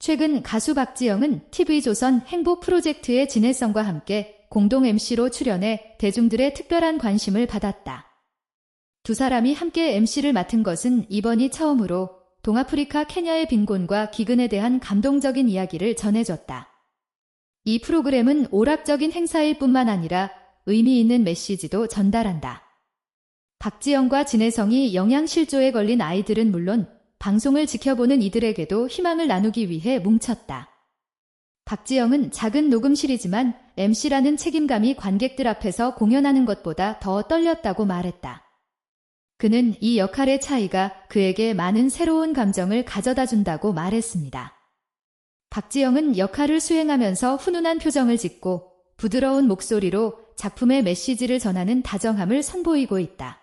최근 가수 박지영은 TV조선 행복 프로젝트의 진해성과 함께 공동 MC로 출연해 대중들의 특별한 관심을 받았다. 두 사람이 함께 MC를 맡은 것은 이번이 처음으로 동아프리카 케냐의 빈곤과 기근에 대한 감동적인 이야기를 전해줬다. 이 프로그램은 오락적인 행사일 뿐만 아니라 의미 있는 메시지도 전달한다. 박지영과 진혜성이 영양실조에 걸린 아이들은 물론 방송을 지켜보는 이들에게도 희망을 나누기 위해 뭉쳤다. 박지영은 작은 녹음실이지만 MC라는 책임감이 관객들 앞에서 공연하는 것보다 더 떨렸다고 말했다. 그는 이 역할의 차이가 그에게 많은 새로운 감정을 가져다 준다고 말했습니다. 박지영은 역할을 수행하면서 훈훈한 표정을 짓고 부드러운 목소리로 작품의 메시지를 전하는 다정함을 선보이고 있다.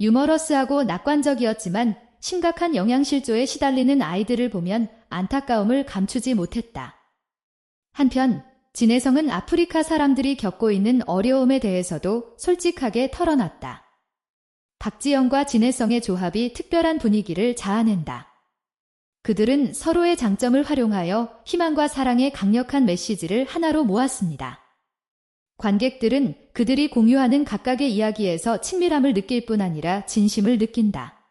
유머러스하고 낙관적이었지만 심각한 영양실조에 시달리는 아이들을 보면 안타까움을 감추지 못했다. 한편 진혜성은 아프리카 사람들이 겪고 있는 어려움에 대해서도 솔직하게 털어놨다. 박지영과 진혜성의 조합이 특별한 분위기를 자아낸다. 그들은 서로의 장점을 활용하여 희망과 사랑의 강력한 메시지를 하나로 모았습니다. 관객들은 그들이 공유하는 각각의 이야기에서 친밀함을 느낄 뿐 아니라 진심을 느낀다.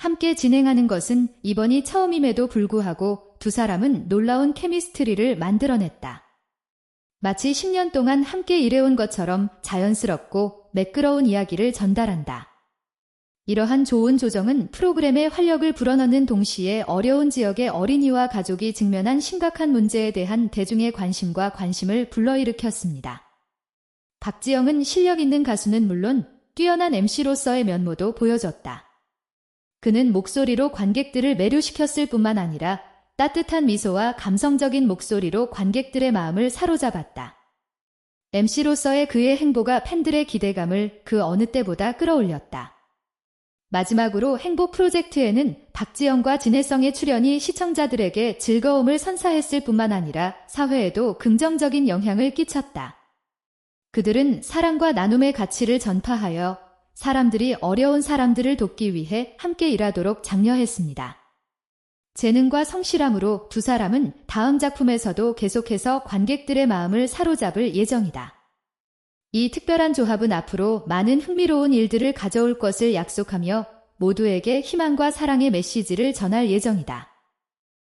함께 진행하는 것은 이번이 처음임에도 불구하고 두 사람은 놀라운 케미스트리를 만들어냈다. 마치 10년 동안 함께 일해온 것처럼 자연스럽고 매끄러운 이야기를 전달한다. 이러한 좋은 조정은 프로그램의 활력을 불어넣는 동시에 어려운 지역의 어린이와 가족이 직면한 심각한 문제에 대한 대중의 관심과 관심을 불러일으켰습니다. 박지영은 실력 있는 가수는 물론 뛰어난 MC로서의 면모도 보여줬다. 그는 목소리로 관객들을 매료시켰을 뿐만 아니라 따뜻한 미소와 감성적인 목소리로 관객들의 마음을 사로잡았다. MC로서의 그의 행보가 팬들의 기대감을 그 어느 때보다 끌어올렸다. 마지막으로 행복 프로젝트에는 박지영과 진혜성의 출연이 시청자들에게 즐거움을 선사했을 뿐만 아니라 사회에도 긍정적인 영향을 끼쳤다. 그들은 사랑과 나눔의 가치를 전파하여 사람들이 어려운 사람들을 돕기 위해 함께 일하도록 장려했습니다. 재능과 성실함으로 두 사람은 다음 작품에서도 계속해서 관객들의 마음을 사로잡을 예정이다. 이 특별한 조합은 앞으로 많은 흥미로운 일들을 가져올 것을 약속하며 모두에게 희망과 사랑의 메시지를 전할 예정이다.